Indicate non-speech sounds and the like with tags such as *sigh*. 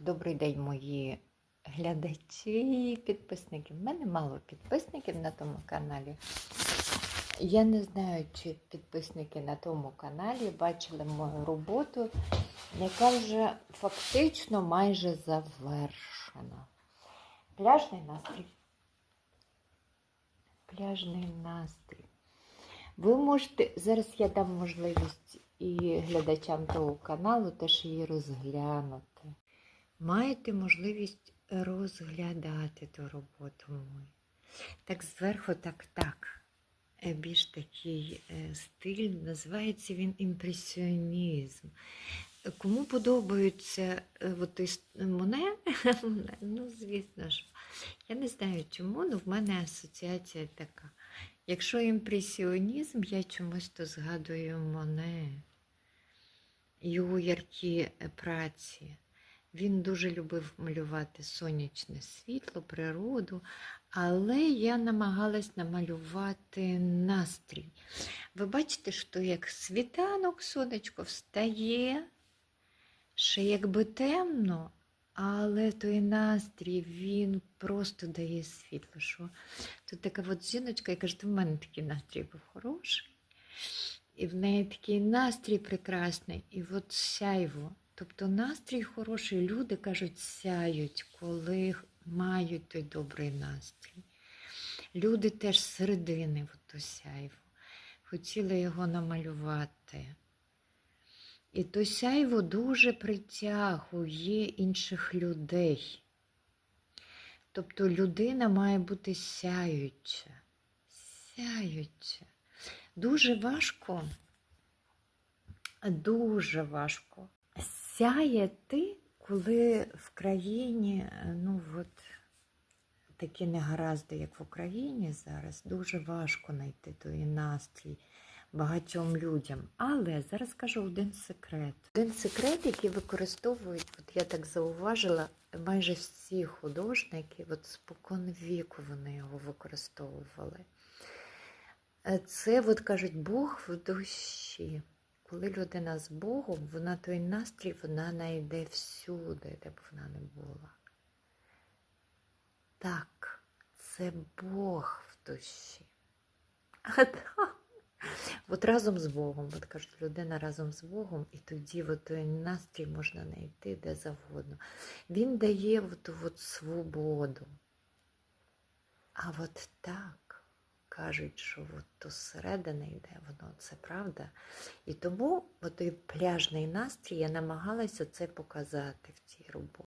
Добрий день, мої глядачі і підписники. У мене мало підписників на тому каналі. Я не знаю, чи підписники на тому каналі бачили мою роботу, яка вже фактично майже завершена. Пляжний настрій. Пляжний настрій. Ви можете, зараз я дам можливість і глядачам того каналу теж її розглянути. Маєте можливість розглядати ту роботу мою. Так зверху, так, так. Е, Більш такий е, стиль, називається він імпресіонізм. Кому подобаються е, от Моне, *laughs* ну, звісно ж, я не знаю чому, але в мене асоціація така. Якщо імпресіонізм, я чомусь то згадую Моне, його яркі праці. Він дуже любив малювати сонячне світло, природу, але я намагалась намалювати настрій. Ви бачите, що як світанок сонечко встає, ще якби темно, але той настрій він просто дає світло. Що Тут така от жіночка, яка каже, в мене такий настрій був хороший, і в неї такий настрій прекрасний, і от сяйво. Тобто настрій хороший, люди кажуть, сяють, коли мають той добрий настрій. Люди теж з то сяйво. Хотіли його намалювати. І то сяйво дуже притягує інших людей. Тобто людина має бути сяюча. Сяюча. Дуже важко, дуже важко сяяти, коли в країні, ну от такі негаразди, як в Україні зараз, дуже важко знайти той настрій багатьом людям. Але зараз кажу один секрет. Один секрет, який використовують, от я так зауважила, майже всі художники, от спокон віку вони його використовували. Е, Це, от кажуть, Бог в душі. Коли людина з Богом, вона той настрій, вона знайде всюди, де б вона не була. Так, це Бог в душі. *laughs* А так, от разом з Богом, от кажуть, людина разом з Богом, і тоді от той настрій можна знайти де завгодно. Він дає от, от свободу. А от так кажуть, що от то зсередини йде, воно це правда. І тому той пляжний настрій я намагалася це показати в цій роботі.